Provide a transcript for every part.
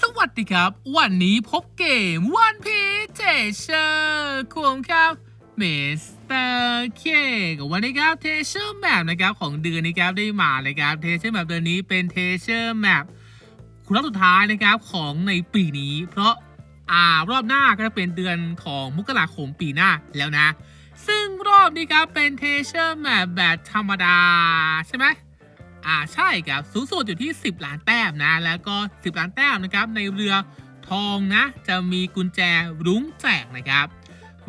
สวัสดีครับ วันนี้พบเกมวันพีเจเชอร์ควงครับเมสเตอร์เคกับวันนี้ครับเทเชอร์แมปนะครับของเดือนนี้ครับได้มานะครับเทเชอร์แมปเดือนนี้เป็นเทเชอร์แมปคุณรอบสุดท้ายนะครับของในปีนี้ เพราะอ่ารอบหน้าก็จะเป็นเดือนของมกราคมปีหน้าแล้วนะ ซึ่งรอบนี้ครับเป็นเทเชอร์แมปแบบธรรมดาใช่ไหม อ่าใช่ครับสูงสุดอยู่ที่ 10 ล้านแต้มนะ แล้วก็ 10 ล้านแต้มนะครับในเรือทองนะจะมีกุญแจรุ้งแจกนะครับ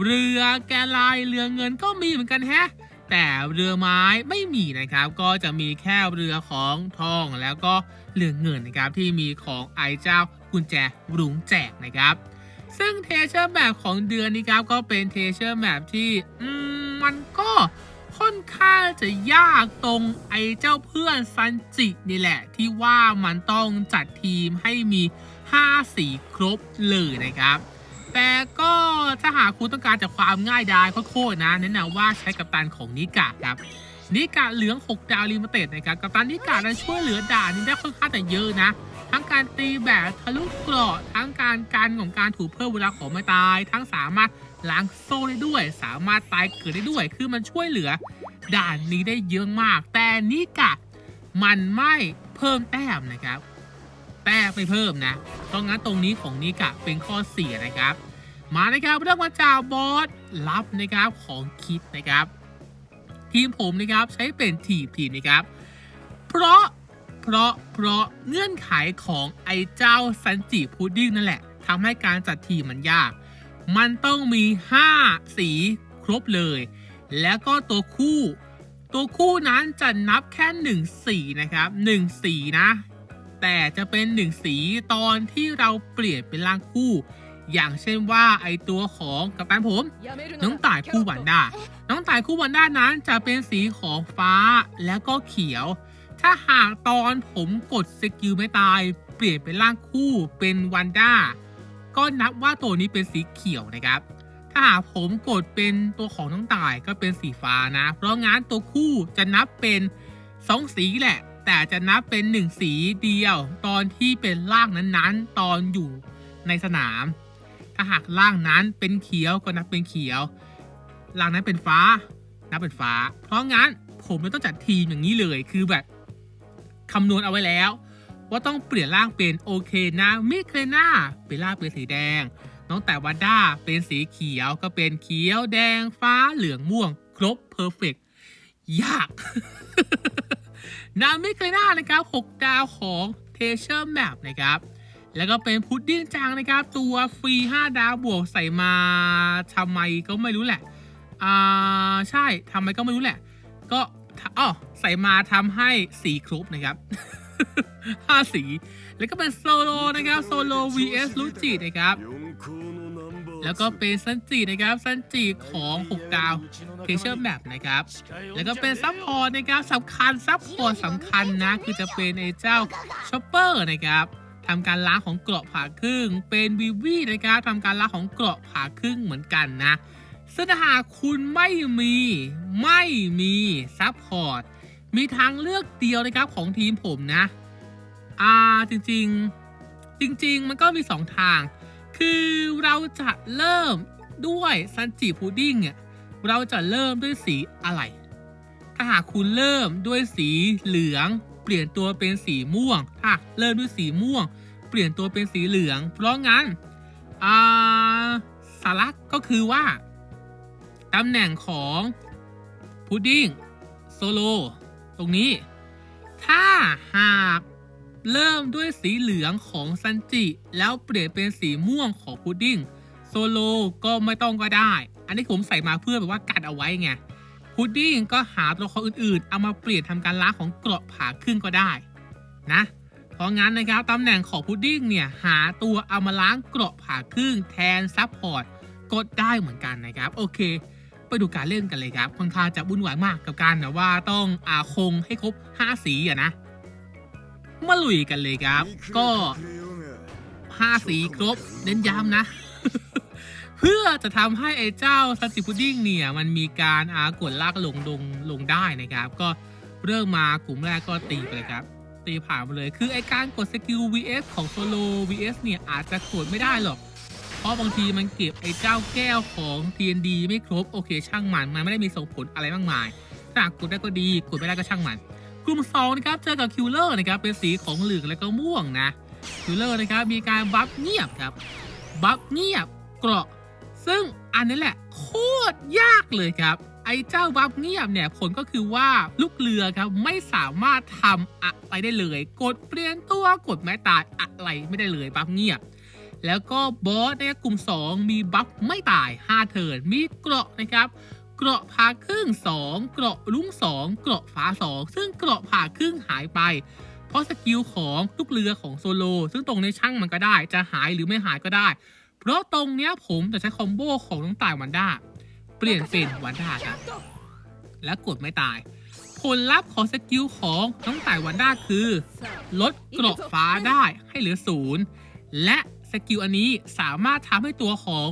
เรือแกลายเรือเงินก็มีเหมือนกันแฮะแต่เรือไม้ไม่มีนะครับ ก็จะมีแค่เรือของทองแล้วก็เรือเงินนะครับที่มีของไอเจ้ากุญแจรุ้งแจกนะครับ ซึ่งเทเชอร์แมปของเดือนนี้ครับก็เป็นเทเชอร์แมปที่มันก็ จะยากตรงไอ้เจ้าเพื่อนซันจินี่แหละ ที่ว่ามันต้องจัดทีมให้มี 5 สีครบเลยนะครับ แต่ก็ถ้าหากคุณต้องการจากความง่ายดายโคตรนะแนะนำว่าใช้กัปตันของนิกะครับนิกะเหลือง 6 ดาวลิมิเต็ดนะครับกัปตันนิกะนั้นช่วยเหลือด่านนี้ได้ค่อนข้างจะเยอะนะทั้งการตีแบบทะลุเกราะทั้งการกันของการถูกเพิ่มเวลาของไม่ตาย ทั้งสามารถ ล้างโซ่ได้ด้วย สามารถตายเกิดได้ด้วย คือมันช่วยเหลือ ด่านนี้ได้เยอะมาก แต่นิกะมันไม่เพิ่มแต้มนะครับ แต้มไม่เพิ่มนะเพราะงั้นตรงนี้ของนิกะเป็นข้อเสียนะครับ มานะครับเรื่องมาจากบอสลับนะครับของคิดนะครับ ทีมผมนะครับใช้เป็นทีมทีมนะครับ เพราะเพราะเพราะเงื่อนไขของไอ้เจ้าซันจิพุดดิ้งนั่นแหละทำให้การจัดทีมมันยาก มันต้องมี 5 สีครบเลย แล้วก็ตัวคู่ ตัวคู่นั้นจะนับแค่ 1 สีนะครับ 1 สีนะ แต่จะเป็น 1 สีตอนที่เราเปลี่ยนเป็นร่างคู่ อย่างเช่นว่าไอตัวของกัปตันผม น้องต่ายคู่วันด้าน้องต่ายคู่วันด้านั้นจะเป็นสีของฟ้าแล้วก็เขียว ถ้าหากตอนผมกดสกิลไม่ตาย เปลี่ยนเป็นร่างคู่เป็นวันด้า ก็นับว่าตัวนี้เป็นสีเขียวนะครับ ถ้าหากผมกดเป็นตัวของน้องต่ายก็เป็นสีฟ้านะ เพราะงั้นตัวคู่จะนับเป็น 2 สีแหละ แต่จะนับเป็น 1 สีเดียว ตอนที่เป็นร่างนั้นๆ ตอนอยู่ในสนาม ถ้าหากร่างนั้นเป็นเขียวก็นับเป็นเขียวร่างนั้นเป็นฟ้า นับเป็นฟ้า เพราะงั้นผมเลยต้องจัดทีมอย่างนี้เลยคือแบบคำนวณเอาไว้แล้ว ว่าต้องเปลี่ยนร่างเป็นโอเคนะมิเคลนาเป็นร่างเป็นสีแดง น้องแต่วันด้าเป็นสีเขียวก็เป็นเขียวแดงฟ้าเหลืองม่วง ครบเพอร์เฟกยากนามิเคลนานะครับ 6 ดาวของเทเชอร์แมปนะครับ แล้วก็เป็นพุดดิ้งจังนะครับ ตัวฟรี 5 ดาวบวกใส่มาทำไมก็ไม่รู้แหละ อ่า ใช่ทำไมก็ไม่รู้แหละ ก็อ๋อใส่มาทำให้สีครบนะครับ ห้าสี แล้วก็เป็นโซโลนะครับโซโล vs ลูจินะครับ แล้วก็เป็นซันจินะครับซันจิของ6ดาวเทเชอร์แมปนะครับ แล้วก็เป็นซัพพอร์ตนะครับสำคัญซัพพอร์ตสำคัญนะ คือจะเป็นไอ้เจ้าช็อปเปอร์นะครับทำการล้างของเกราะผ่าครึ่ง เป็นวีวีนะครับทำการล้างของเกราะผ่าครึ่งเหมือนกันนะซึ่งถ้าหากคุณไม่มีไม่มีซัพพอร์ตมีทางเลือกเดียวนะครับของทีมผมนะ อ่าจริง ๆ จริง ๆ มันก็มี 2 ทาง คือเราจะเริ่มด้วยซันจิพุดดิ้งเนี่ยเราจะเริ่มด้วยสีอะไร ถ้าหากคุณเริ่มด้วยสีเหลือง เปลี่ยนตัวเป็นสีม่วง ถ้าเริ่มด้วยสีม่วง เปลี่ยนตัวเป็นสีเหลือง เพราะงั้นอ่าสาระก็คือว่าตำแหน่งของพุดดิ้งโซโลตรงนี้ ถ้าหาก เริ่มด้วยสีเหลืองของซันจิ แล้วเปลี่ยนเป็นสีม่วงของพุดดิ้งโซโลก็ไม่ต้องก็ได้ อันนี้ผมใส่มาเพื่อแบบว่ากันเอาไว้ไงพุดดิ้งก็หาตัวละครอื่นๆ เอามาเปลี่ยนทำการล้างของเกราะผ่าครึ่งก็ได้นะเพราะงั้นนะครับตำแหน่งของพุดดิ้งเนี่ยหาตัวเอามาล้างเกราะผ่าครึ่งแทนซับพอร์ตก็ได้เหมือนกันนะครับ โอเค ไปดูการเล่นกันเลยครับค่อนข้างจะวุ่นวายมากกับการแบบว่าต้องอาคงให้ครบ 5 สีอะนะ มาลุยกันเลยครับ ก็5สีครบเน้นย้ำนะ เพื่อจะทำให้ไอ้เจ้าซันจิพุดดิ้งเนี่ย มันมีการอากดลากลงลงลงได้นะครับ ก็เริ่มมากลุ่มแรกก็ตีไปเลยครับ ตีผ่านไปเลยคือไอการกดสกิล vs ของโซโล vs เนี่ย อาจจะกดไม่ได้หรอก เพราะบางทีมันเก็บไอ้เจ้าแก้วของ TND ไม่ครบโอเคช่างมัน มันไม่ได้มีส่งผลอะไรมากมาย ถ้ากดได้ก็ดี กดไม่ได้ก็ช่างมัน กลุ่ม2นะครับเจอกับคิวเลอร์นะครับเป็นสีของเหลืองและก็ม่วงนะคิวเลอร์นะครับมีการบัฟเงียบครับบัฟเงียบเกราะ ซึ่งอันนี้แหละโคตรยากเลยครับไอ้เจ้าบัฟเงียบเนี่ยผลก็คือว่าลูกเรือครับไม่สามารถทำอะไรได้เลย กดเปลี่ยนตัวกดแม้ตายอะไรไม่ได้เลยบัฟเงียบ แล้วก็บอสในกลุ่ม 2 มีบัฟไม่ตาย 5 เทิร์นมีเกราะนะครับ เกราะผ่าครึ่ง 2 เกราะลุ้ง2 เกราะฟ้า2 ซึ่งเกราะผ่าครึ่งหายไป เพราะสกิลของลูกเรือของโซโล ซึ่งตรงในช่างมันก็ได้ จะหายหรือไม่หายก็ได้ เพราะตรงเนี้ยผมจะใช้คอมโบของน้องต่ายวันด้าเปลี่ยนเป็นวันด้าครับและกดไม่ตาย ผลลัพธ์ของสกิลของน้องต่ายวันด้าคือ ลดเกราะฟ้าได้ให้เหลือศูนย์และสกิลอันนี้สามารถทำให้ตัวของ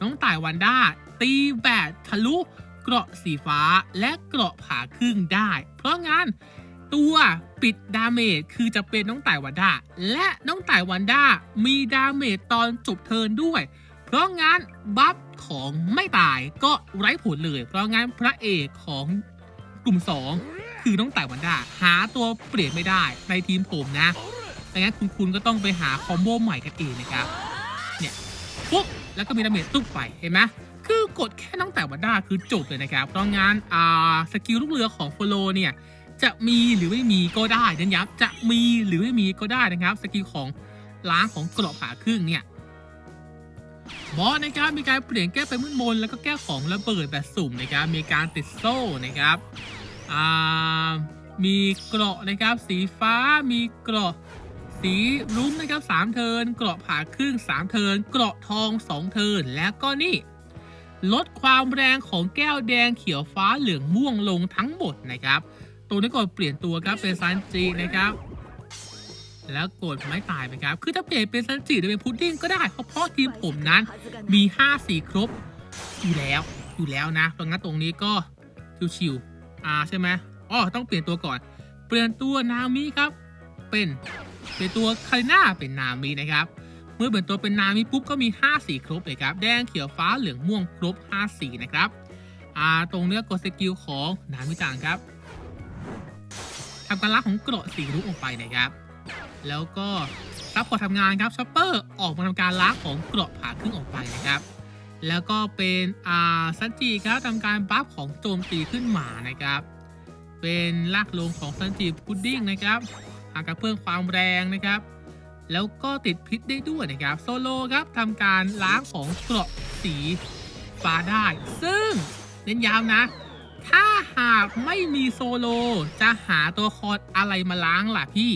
น้องต่ายวันด้าตีแบดทะลุ เกราะสีฟ้าและเกราะผ่าครึ่งได้ เพราะงั้นตัวปิดดาเมจคือจะเป็นน้องไต่วันด้าและน้องไต่วันด้ามีดาเมจตอนจบเทิร์นด้วย เพราะงั้นบัฟของไม่ตายก็ไร้ผลเลย เพราะงั้นพระเอกของกลุ่ม 2 คือน้องไต่วันด้าหาตัวเปลี่ยนไม่ได้ในทีมผมนะดังนั้นคุณคุณก็ต้องไปหาคอมโบใหม่กันเองนะครับ เนี่ยปุ๊บแล้วก็มีดาเมจตุ๊บไปเห็นไหม คือกดแค่น้องแต่วันด้าคือจบเลยนะครับเพราะงั้นอ่าสกิลลูกเรือของโฟโลเนี่ยจะมีหรือไม่มีก็ได้เน้นย้ำจะมีหรือไม่มีก็ได้นะครับสกิลของล้างของกรอบผาครึ่งเนี่ยบอสนะครับมีการเปลี่ยนแก้ไปมืดมนแล้วก็แก้ของระเบิดแบบสุ่มนะครับมีการติดโซ่นะครับอ่ามีเกราะนะครับสีฟ้ามีเกราะสีรุ้งนะครับ 3 เทินเกราะผ่าครึ่ง 3 เทินเกราะทอง 2 เทินแล้วก็นี่ ลดความแรงของแก้วแดงเขียวฟ้าเหลืองม่วงลงทั้งหมดนะครับ ตัวนี้กดเปลี่ยนตัวครับเป็นซันจีนะครับ แล้วกดไม่ตายไปครับ คือถ้าเปลี่ยนเป็นซันจิหรือเป็นพุดดิ้งก็ได้ เพราะเพราะทีมผมนั้นมี 5 สีครบอยู่แล้วอยู่แล้วนะเพราะงั้นตรงนี้ก็ชิวๆอ่าใช่ไหมอ๋อต้องเปลี่ยนตัวก่อน เปลี่ยนตัวนามิครับ เป็นเปลี่ยนตัวคาริน่าเป็นนามินะครับ เมื่อเปลี่ยนตัวเป็นนามิปุ๊บก็มี 5 สีครบเลยครับ แดงเขียวฟ้าเหลืองม่วงครบ 5 สีนะครับอ่าตรงเนื้อกดสกิลของนามิจังครับทำการลักของเกราะสีรุ้งออกไปนะครับ แล้วก็ซับพอทำงานครับช็อปเปอร์ออกมาทำการล้างของเกราะผ่าครึ่งออกไปนะครับแล้วก็เป็นอ่าซันจิครับทำการบัฟของโจมตีขึ้นมานะครับ เป็นลากลงของซันจิพุดดิ้งนะครับหากระเพิ่มความแรงนะครับ แล้วก็ติดพิษได้ด้วยนะครับโซโลครับทำการล้างของเกราะสีฟ้าได้ ซึ่งเน้นย้ำนะ ถ้าหากไม่มีโซโลจะหาตัวคอร์อะไรมาล้างล่ะพี่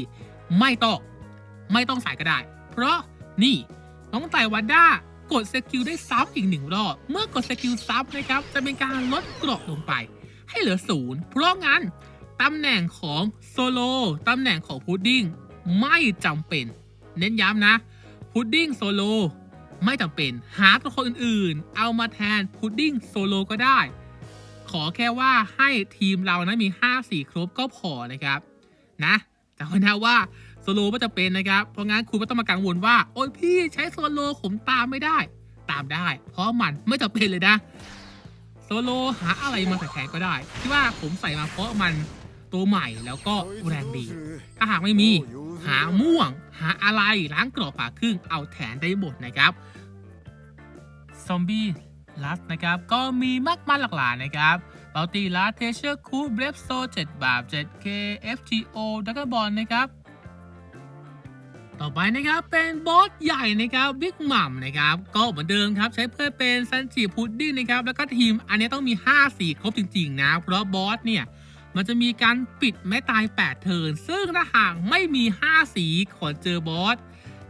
ไม่ต้อง ไม่ต้องใส่ก็ได้ เพราะนี่น้องไต่วันด้ากดสกิลได้ซ้ำอีกหนึ่งรอบ เมื่อกดสกิลซ้ำนะครับ จะเป็นการลดเกราะลงไป ให้เหลือศูนย์เพราะงั้นตำแหน่งของโซโลตำแหน่งของพุดดิ้งไม่จำเป็น เน้นย้ำนะพุดดิ้งโซโลไม่จำเป็นหาตัวคนอื่นๆ เอามาแทนพุดดิ้งโซโลก็ได้ ขอแค่ว่าให้ทีมเรานะมี 5 สีครบก็พอนะครับ นะจำไว้นะว่าโซโลไม่จะเป็นนะครับ เพราะงั้นคุณไม่ต้องมากังวลว่า โอ้ยพี่ใช้โซโลผมตามไม่ได้ ตามได้ เพราะมันไม่จำเป็นเลยนะโซโลหาอะไรมาใส่แทนก็ได้ ที่ว่าผมใส่มาเพราะมันตัวใหม่แล้วก็แรงดี ถ้าหากไม่มีหาม่วงาอะไรล้างกรอบผ่าครึ่งเอาแทนได้หมดนะครับซอมบี้ลัสนะครับก็มีมากมายหลากหลายนะครับเบลตีลัสเทเชอร์คูเบรฟโซ7บาท 7K FGO ดักบอลนะครับ ต่อไปนะครับเป็นบอสใหญ่นะครับบิ๊กหม่ำนะครับ ก็เหมือนเดิมครับใช้เพื่อเป็นซันจิพุดดิ้งนะครับ แล้วก็ทีมอันนี้ต้องมี 5 สีครบจริง ๆ นะ เพราะบอสเนี่ย มันจะมีการปิดแม้ตาย 8 เทิร์นซึ่งถ้าหากไม่มี 5 สีขอเจอบอส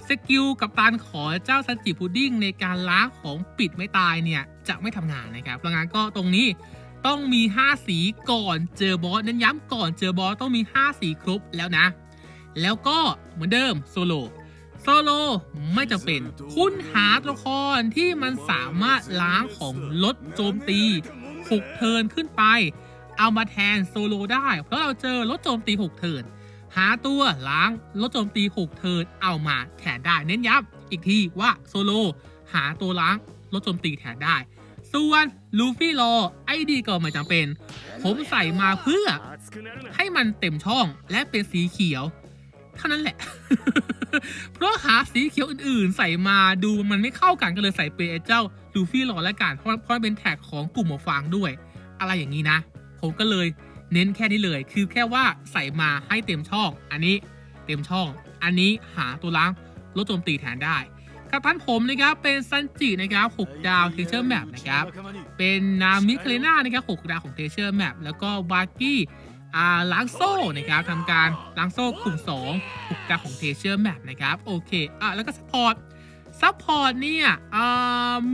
สกิลกับตันขอเจ้าซันจิพุดดิ้งในการล้างของปิดไม่ตายเนี่ย จะไม่ทำงานนะครับพราะงั้นก็ตรงนี้ต้องมี 5 สีก่อนเจอบอสเน้นย้ำก่อนเจอบอสต้องมี 5 สีครบแล้วนะ แล้วก็เหมือนเดิมโซโลโซโลไม่จำเป็น คุณหาตัวละครที่มันสามารถล้างของลดโจมตี 6 เทิร์นขึ้นไป เอามาแทนโซโลได้ เพราะเราเจอลดโจมตี 6 เทิร์นหาตัวล้างลดโจมตี 6 เทิร์นเอามาแทนได้เน้นย้ำอีกทีว่าโซโลหาตัวล้างลดโจมตีแทนได้ ส่วนลูฟี่รอไอดีก็ไม่จำเป็น ผมใส่มาเพื่อ ให้มันเต็มช่องและเป็นสีเขียว เท่านั้นแหละ เพราะหาสีเขียวอื่นๆ ใส่มาดูมันไม่เข้ากันก็เลยใส่เป็นไอ้เจ้าลูฟี่รอและกันเพราะเพราะเป็นแท็กของกลุ่มหมวกฟางด้วย อะไรอย่างนี้นะ ผมก็เลยเน้นแค่นี้เลย คือแค่ว่าใส่มาให้เต็มช่อง อันนี้เต็มช่อง อันนี้หาตัวล้างลดโจมตีแทนได้กัปตันผมนะครับเป็นซันจินะครับ6ดาวเทเชอร์แมปนะครับเป็นนามิคาเลน่านะครับ6ดาวของเทเชอร์แมปแล้วก็บาร์กี้อ่าล้างโซ่นะครับทำการล้างโซ่กลุ่ม2 6ดาวของเทเชอร์แมปนะครับโอเคอะแล้วก็สปอร์ต ซัพพอร์ตเนี่ยอา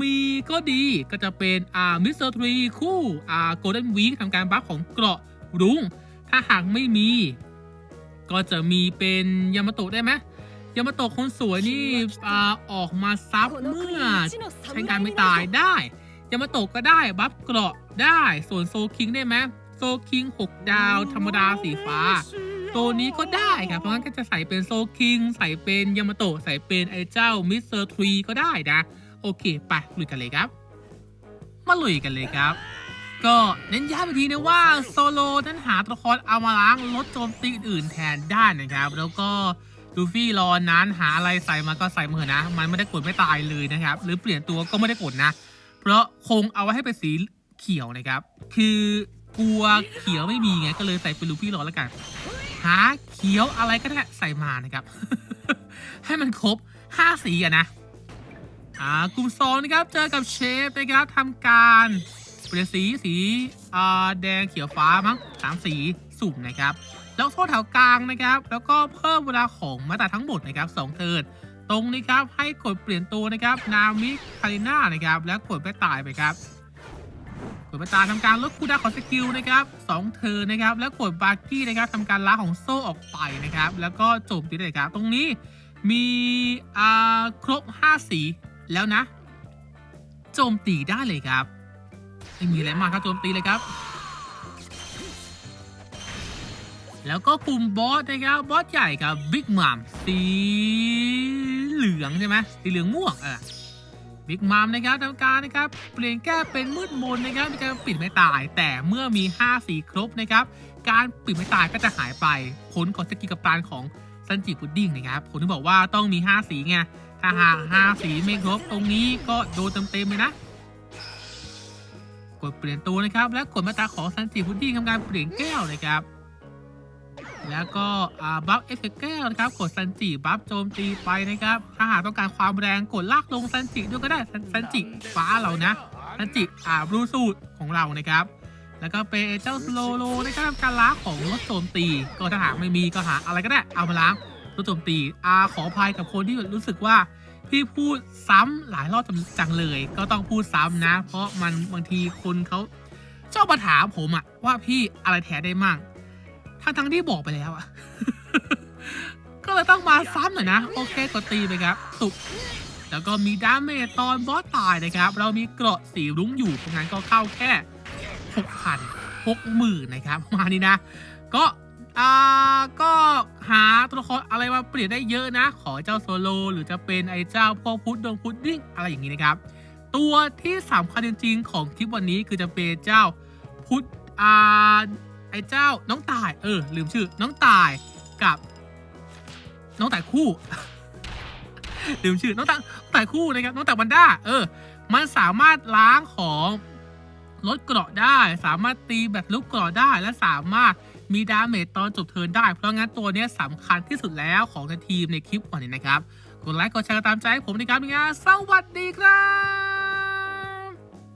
มีก็ดีก็จะเป็นอามิสเตอร์ทรีคู่อาโกลเด้นวีคทำการบัฟของเกราะรุ้ง ถ้าหากไม่มี ก็จะมีเป็นยามาโตะได้ไหมยามาโตะคนสวยนี่อาออกมาซับเมื่อใช้การไม่ตายได้ยามาโตะก็ได้บัฟเกราะได้ส่วนโซคิงได้ไหมโซคิง 6 ดาว ธรรมดาสีฟ้า ตัวนี้ก็ได้ครับเพราะงั้นก็จะใส่เป็นโซคิง ใส่เป็นยามาโตะใส่เป็นไอ้เจ้ามิสเตอร์ทรีก็ได้นะ โอเคไปลุยกันเลยครับ มาลุยกันเลยครับ ก็เน้นย้ำอีกทีนะว่าโซโลนั้นหาตัวละครเอามาล้างลดโจมตีอื่นแทนได้นะครับ แล้วก็ลูฟี่รอนั้นหาอะไรใส่มาก็ใส่มือนะ มันไม่ได้กดไม่ตายเลยนะครับ หรือเปลี่ยนตัวก็ไม่ได้กดนะ เพราะคงเอาไว้ให้เป็นสีเขียวนะครับ คือกลัวเขียวไม่มีไงก็เลยใส่เป็นลูฟี่รอแล้วกันาเขียวอะไรก็ได้ใส่มานะครับ ให้มันครบ 5 สีอะนะอ่ากลุ่มสองนะครับเจอกับเชฟนะครับทำการเปลี่ยนสีสีอ่าแดงเขียวฟ้ามั้งสามสีสุ่มนะครับ แล้วโซ่แถวกลางนะครับ แล้วก็เพิ่มเวลาของมาตราทั้งหมดนะครับสองเทิร์นตรงนี้ครับให้กดเปลี่ยนตัวนะครับนามิคาริน่านะครับ แล้วกดไปตายไปครับ ดไปตาทำการลดคูดาของสกิลนะครับสองเทิร์นะครับ แล้วกดบาร์กี้นะครับทำการล้าของโซ่ออกไปนะครับ แล้วก็โจมตีเลยครับ ตรงนี้มีอ่าครบ 5 สีแล้วนะ โจมตีได้เลยครับไม่มีอะไรมากครับโจมตีเลยครับ แล้วก็กลุ่มบอสนะครับบอสใหญ่ครับบิ๊กมัมสีเหลืองใช่ไหมสีเหลืองม่วงเออ บิ๊กมัมนะครับทำการนะครับ เปลี่ยนแก้เป็นมืดมนนะครับมีการปิดไม่ตาย แต่เมื่อมี 5 สีครบนะครับ การปิดไม่ตายก็จะหายไปผลของสกิลกับปตันของซันจิพุดดิ้งนะครับผมที่บอกว่าต้องมี 5 สีไงถ้าหาก5สีไม่ครบตรงนี้ก็โดนเต็มๆเลยนะกดเปลี่ยนตัวนะครับ และกดมาตาของซันจิพุดดิ้งทำการเปลี่ยนแก้วนะครับ แล้วก็บัฟเอฟเฟกต์แก้วนะครับกดซันจิบัฟโจมตีไปนะครับ ถ้าหากต้องการความแรงกดลากลงซันจิด้วยก็ได้ซันจิฟ้าเรานะซันจิอ่าบลูสูตรของเรานะครับ แล้วก็เป็นเจ้าสโลโลนะครับการล้างของลดโจมตี ก็ถ้าหากไม่มีก็หาอะไรก็ได้เอามาล้างลดโจมตีอาขออภัยกับคนที่รู้สึกว่าพี่พูดซ้ำหลายรอบจังเลย ก็ต้องพูดซ้ำนะ เพราะมันบางทีคนเขาชอบมาถามผมอะว่าพี่อะไรแท้ได้มั่ง ทั้งทั้งๆที่บอกไปแล้วอะก็เลยต้องมาซ้ำหน่อยนะ โอเคกดตีไปครับ ตุกแล้วก็มีดาเมจตอนบอสตายนะครับ เรามีเกราะสีรุ้งอยู่เพราะงั้นก็เข้าแค่หกพันหกหมื่นนะครับประมาณนี้นะ ก็อ่าก็หาตัวละครอะไรมาเปลี่ยนได้เยอะนะ ขอเจ้าโซโล หรือจะเป็นไอ้เจ้าพวกพุดดงพุดดิ้งอะไรอย่างนี้นะครับ ตัวที่สำคัญจริงๆของคลิปวันนี้คือจะเป็นเจ้าพุดอ่า ไอ้เจ้าน้องตาย เออ ลืมชื่อ น้องตายกับ น้องแต่คู่ ลืมชื่อ น้องต่แต่คู่นะครับ น้องแต่วันด้า เออ มันสามารถล้างของลดเกราะได้ สามารถตีแบบลุกเกราะได้ และสามารถมีดาเมจตอนจบเทิร์นได้ เพราะงั้นตัวนี้สำคัญที่สุดแล้วของทีมในคลิปวันนี้นะครับ กดไลค์ กดแชร์กันตามใจให้ผมในการเป็นงานสวัสดีครับ